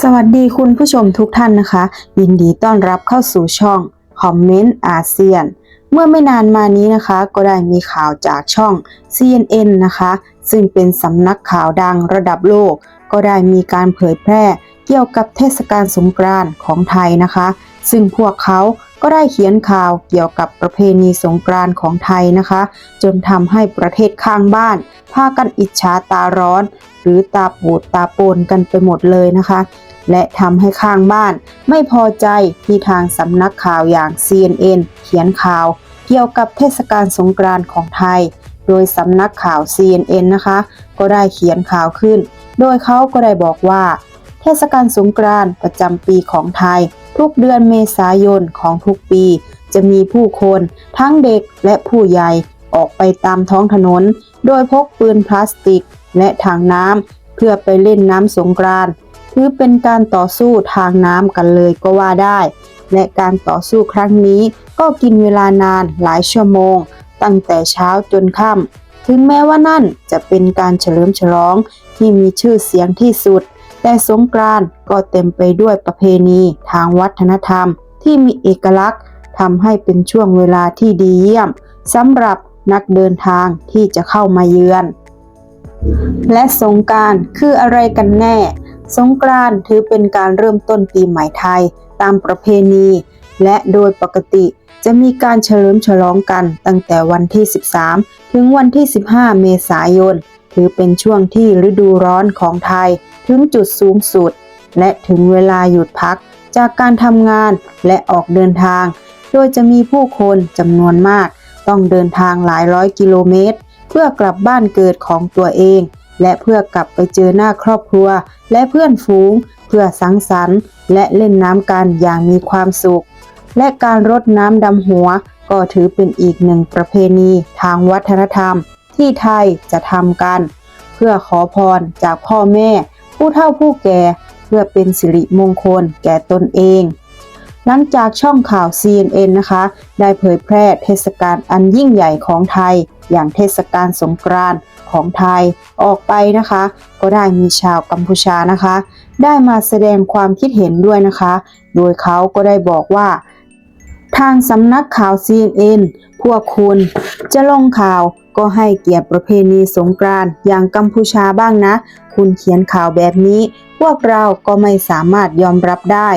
สวัสดีคุณผู้ชมทุกท่านนะคะ ยินดีต้อนรับเข้าสู่ช่องคอมเมนต์อาเซียน เมื่อไม่นานมานี้นะคะ ก็ได้มีข่าวจากช่อง CNN นะคะ ซึ่งเป็นสำนักข่าวดังระดับโลก ก็ได้มีการเผยแพร่เกี่ยวกับเทศกาลสงกรานต์ของไทยนะคะ ซึ่งพวกเขาก็ได้เขียนข่าวเกี่ยวกับประเพณีสงกรานต์ของไทยนะคะ จนทำให้ประเทศข้างบ้านพากันอิจฉาตาร้อน หรือตาปูดตาโปนกันไปหมดเลยนะคะ และทำให้ข้างบ้าน ไม่พอใจที่ทางสำนักข่าวอย่าง CNN เขียนข่าวเกี่ยวกับเทศกาลสงกรานต์ของไทย โดยสำนักข่าว CNN นะคะ ก็ได้เขียนข่าวขึ้น โดยเขาก็ได้บอกว่า เทศกาลสงกรานต์ประจำปีของไทย ทุกเดือนเมษายนของทุกปี จะมีผู้คนทั้งเด็กและผู้ใหญ่ออกไปตามท้องถนน โดยพกปืนพลาสติก และถังน้ำเพื่อไปเล่นน้ำสงกรานต์ถือเป็นการต่อสู้ทางน้ำกันเลยก็ว่าได้ และการต่อสู้ครั้งนี้ก็กินเวลานานหลายชั่วโมง ตั้งแต่เช้าจนค่ำถึงแม้ว่านั่นจะเป็นการเฉลิมฉลองที่มีชื่อเสียงที่สุด แต่สงกรานต์ก็เต็มไปด้วยประเพณีทางวัฒนธรรม ที่มีเอกลักษณ์ทำให้เป็นช่วงเวลาที่ดีเยี่ยมสำหรับนักเดินทางที่จะเข้ามาเยือน และสงการคืออะไรกันแน่ สงกรานถือเป็นการเริ่มต้นปีใหม่ไทยตามประเพณี และโดยปกติจะมีการเฉลิมฉลองกันตั้งแต่วันที่ 13 ถึงวันที่ 15 เมษายน ถือเป็นช่วงที่ฤดูร้อนของไทยถึงจุดสูงสุด และถึงเวลาหยุดพักจากการทำงานและออกเดินทาง โดยจะมีผู้คนจำนวนมาก ต้องเดินทางหลายร้อยกิโลเมตร พื่อกลับบ้านเกิดของตัวเอง และเพื่อกลับไปเจอหน้าครอบครัว และเพื่อนฝูง เพื่อสังสรรค์ และเล่นน้ำกันอย่างมีความสุข และการรดน้ำดำหัว ก็ถือเป็นอีกหนึ่งประเพณีทางวัฒนธรรม ที่ไทยจะทำกัน เพื่อขอพรจากพ่อแม่ ผู้เฒ่าผู้แก่ เพื่อเป็นสิริมงคลแก่ตนเอง หลังจากช่องข่าว CNN นะคะ ได้เผยแพร่เทศกาลอันยิ่งใหญ่ของไทย อย่างเทศกาลสงกรานต์ของไทยออกไปนะคะ ก็ได้มีชาวกัมพูชานะคะ ได้มาแสดงความคิดเห็นด้วยนะคะ โดยเขาก็ได้บอกว่า ทางสำนักข่าว CNN พวกคุณจะลงข่าวก็ให้เกียรติประเพณีสงกรานต์อย่างกัมพูชาบ้างนะ คุณเขียนข่าวแบบนี้ พวกเราก็ไม่สามารถยอมรับได้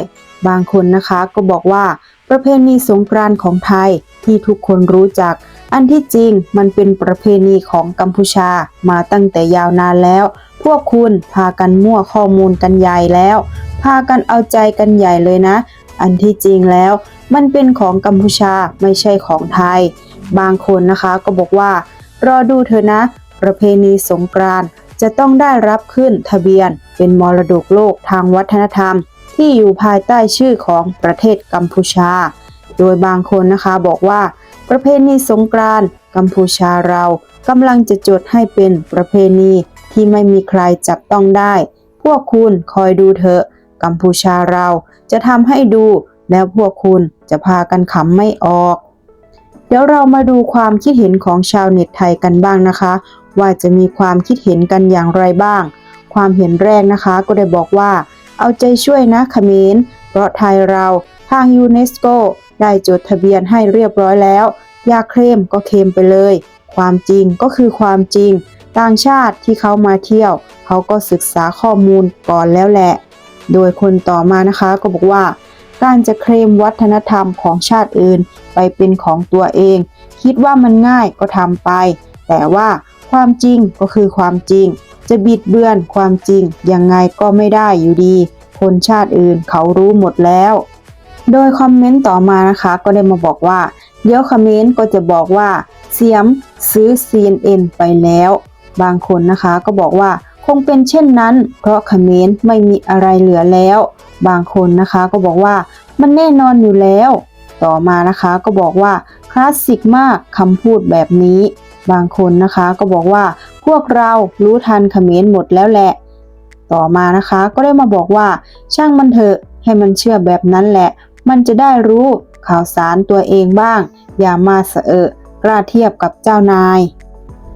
บางคนนะคะก็บอกว่าประเพณีสงกรานต์ของไทยที่ทุกคนรู้จัก อันที่จริงมันเป็นประเพณีของกัมพูชามาตั้งแต่ยาวนานแล้ว พวกคุณพากันมั่วข้อมูลกันใหญ่แล้ว พากันเอาใจกันใหญ่เลยนะ อันที่จริงแล้ว มันเป็นของกัมพูชาไม่ใช่ของไทย บางคนนะคะก็บอกว่า รอดูเถอนะ ประเพณีสงกรานต์จะต้องได้รับขึ้นทะเบียนเป็นมรดกโลกทางวัฒนธรรม ที่อยู่ภายใต้ชื่อของประเทศกัมพูชา โดยบางคนนะคะบอกว่า ประเพณีสงกรานต์กัมพูชาเรากำลังจะจดให้เป็นประเพณีที่ไม่มีใครจับต้องได้ พวกคุณคอยดูเถอะ กัมพูชาเราจะทำให้ดู แล้วพวกคุณจะพากันขำไม่ออก เดี๋ยวเรามาดูความคิดเห็นของชาวเน็ตไทยกันบ้างนะคะ ว่าจะมีความคิดเห็นกันอย่างไรบ้าง ความเห็นแรกนะคะก็ได้บอกว่า เอาใจช่วยนะเขมรเพราะไทยเราทางยูเนสโกได้จดทะเบียนให้เรียบร้อยแล้วอยากเคลมก็เคลมไปเลย ความจริงก็คือความจริง ต่างชาติที่เขามาเที่ยว เขาก็ศึกษาข้อมูลก่อนแล้วแหละ โดยคนต่อมานะคะก็บอกว่า การจะเคลมวัฒนธรรมของชาติอื่นไปเป็นของตัวเอง คิดว่ามันง่ายก็ทำไป แต่ว่า ความจริงก็คือความจริง จะบิดเบือนความจริงยังไงก็ไม่ได้อยู่ดี คนชาติอื่นเขารู้หมดแล้ว โดยคอมเมนต์ต่อมานะคะ ก็ได้มาบอกว่าเดี๋ยวคอมเมนต์ก็จะบอกว่า เสียมซื้อ CNN ไปแล้ว บางคนนะคะก็บอกว่าคงเป็นเช่นนั้น เพราะคอมเมนต์ไม่มีอะไรเหลือแล้ว บางคนนะคะก็บอกว่ามันแน่นอนอยู่แล้ว ต่อมานะคะก็บอกว่าคลาสสิกมากคำพูดแบบนี้ บางคนนะคะก็บอกว่าพวกเรารู้ทันเขมรหมดแล้วแหละ ต่อมานะคะก็ได้มาบอกว่าช่างมันเถอะให้มันเชื่อแบบนั้นแหละ มันจะได้รู้ข่าวสารตัวเองบ้าง อย่ามาเสอะกล้าเทียบกับเจ้านาย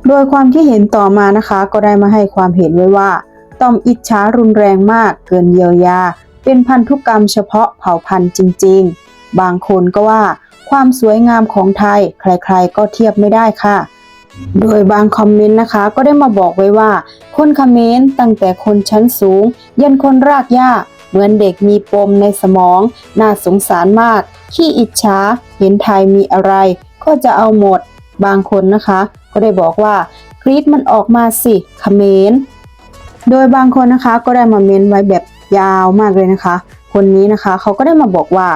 โดยความที่เห็นต่อมานะคะ ก็ได้มาให้ความเห็นไว้ว่าต่อมอิจฉารุนแรงมากเกินเยียวยา เป็นพันธุกรรมเฉพาะเผ่าพันธุ์จริง ๆ บางคนก็ว่า ความสวยงามของไทย ใครๆ ก็เทียบไม่ได้ค่ะ โดยบางคอมเมนต์นะคะ ก็ได้มาบอกไว้ว่า คนเขมรตั้งแต่คนชั้นสูง ยันคนรากหญ้า เหมือนเด็กมีปมในสมอง น่าสงสารมาก ขี้อิจฉาเห็นไทยมีอะไร ก็จะเอาหมด บางคนนะคะ ก็ได้บอกว่ากรีดมันออกมาสิคอมเขมรโดยบางคนนะคะก็ได้มาเมนไว้แบบยาวมากเลยนะคะ คนนี้นะคะเขาก็ได้มาบอกว่า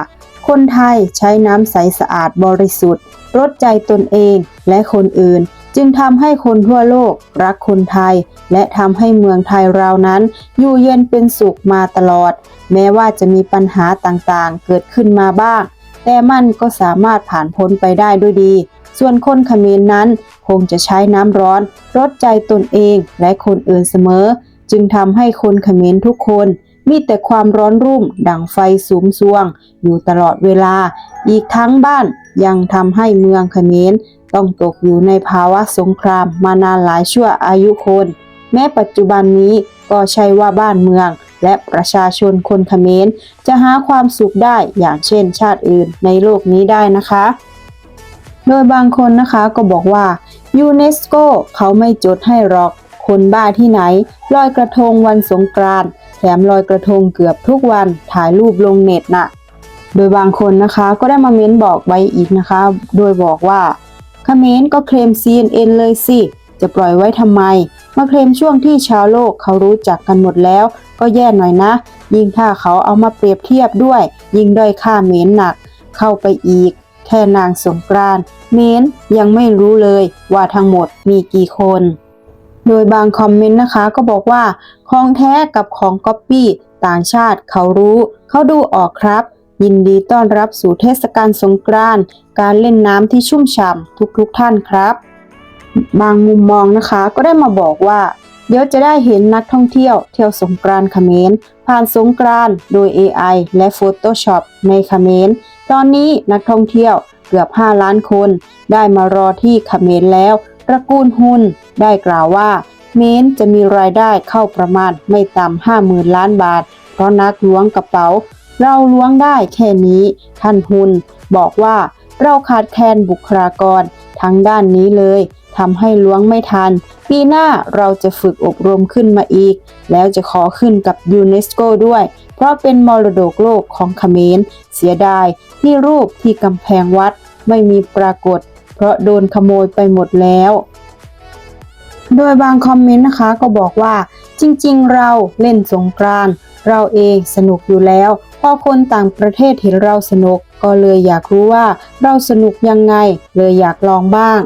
คนไทยใช้น้ำใสสะอาดบริสุทธิ์ รดใจตนเองและคนอื่น จึงทำให้คนทั่วโลกรักคนไทย และทำให้เมืองไทยเรานั้น อยู่เย็นเป็นสุขมาตลอด แม้ว่าจะมีปัญหาต่างๆ เกิดขึ้นมาบ้าง แต่มันก็สามารถผ่านพ้นไปได้ด้วยดี ส่วนคนเขมรนนั้นคงจะใช้น้ำร้อนรดใจตนเองและคนอื่นเสมอ จึงทำให้คนเขมรทุกคนมีแต่ความร้อนรุ่มดังไฟสุมซวง อยู่ตลอดเวลา อีกทั้งบ้านยังทำให้เมืองเขมร ต้องตกอยู่ในภาวะสงครามมานานหลายชั่วอายุคน แม้ปัจจุบันนี้ก็ใช่ว่าบ้านเมือง และประชาชนคนเขมรจะหาความสุขได้อย่างเช่นชาติอื่นในโลกนี้ได้นะคะ โดยบางคนนะคะก็บอกว่ายูเนสโกเขาไม่จดให้หรอก คนบ้าที่ไหนลอยกระทงวันสงกรานต์แถมลอยกระทงเกือบทุกวันถ่ายรูปลงเน็ตน่ะโดยบางคนนะคะก็ได้มาเม้นบอกไว้อีกนะคะ โดยบอกว่า เขมรก็เคลม CNN เลยสิ จะปล่อยไว้ทำไม มาเคลมช่วงที่ชาวโลกเขารู้จักกันหมดแล้ว ก็แย่หน่อยนะ ยิ่งถ้าเขาเอามาเปรียบเทียบด้วย ยิ่งด้อยค่าเมนหนัก เข้าไปอีก แค่นางสงกรานเมนยังไม่รู้เลยว่าทั้งหมดมีกี่คน โดยบางคอมเมนต์นะคะก็บอกว่า ของแท้กับของก๊อปปี้ต่างชาติเขารู้ เขาดูออกครับ ยินดีต้อนรับสู่เทศกาลสงกรานต์การเล่นน้ำที่ชุ่มฉ่ำทุกๆทท่านครับ บางมุมมองนะคะก็ได้มาบอกว่า เดี๋ยวจะได้เห็นนักท่องเที่ยวเที่ยวสงกรานต์เขมรผ่านสงกรานต์โดย AI และ Photoshop ในเขมรตอนนี้นักท่องเที่ยวเกือบ 5 ล้านคน ได้มารอที่เขมรแล้วตระกูลฮุนได้กล่าวว่า เมนจะมีรายได้เข้าประมาณไม่ต่ำ5 0,000 ล้านบาท เพราะนักล้วงกระเป๋า เราล้วงได้แค่นี้ ท่านฮุนบอกว่าเราขาดแคลนบุคลากรทั้งด้านนี้เลยทำให้ล้วงไม่ทัน ปีหน้าเราจะฝึกอบรมขึ้นมาอีก แล้วจะขอขึ้นกับยูเนสโกด้วย เพราะเป็นมรดกโลกของเขมร เสียดายที่รูปที่กำแพงวัดไม่มีปรากฏ เพราะโดนขโมยไปหมดแล้ว โดยบางคอมเมนต์นะคะก็บอกว่า จริงๆ เราเล่นสงกรานเราเองสนุกอยู่แล้ว พอคนต่างประเทศเห็นเราสนุก ก็เลยอยากรู้ว่าเราสนุกยังไง เลยอยากลองบ้าง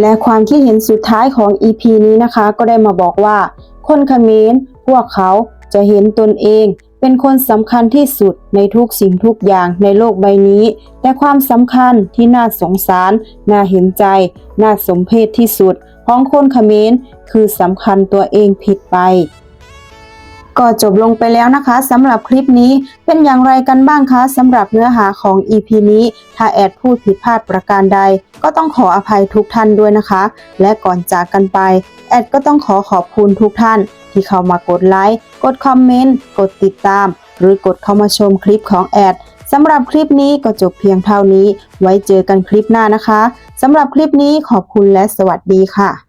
และความคิดเห็นสุดท้ายของ EP นี้นะคะ ก็ได้มาบอกว่า คนเขมรพวกเขาจะเห็นตนเอง เป็นคนสำคัญที่สุดในทุกสิ่งทุกอย่างในโลกใบนี้ แต่ความสำคัญที่น่าสงสาร น่าเห็นใจ น่าสมเพชที่สุด ของคนเขมรคือสำคัญตัวเองผิดไป ก็จบลงไปแล้วนะคะสำหรับคลิปนี้เป็นอย่างไรกันบ้างคะสำหรับเนื้อหาของ EP นี้ ถ้าแอดพูดผิดพลาดประการใด ก็ต้องขออภัยทุกท่านด้วยนะคะ และก่อนจากกันไป แอดก็ต้องขอขอบคุณทุกท่าน ที่เข้ามากดไลค์กดคอมเมนต์กดติดตาม หรือกดเข้ามาชมคลิปของแอดสำหรับคลิปนี้ก็จบเพียงเท่านี้ ไว้เจอกันคลิปหน้านะคะสำหรับคลิปนี้ขอบคุณและสวัสดีค่ะ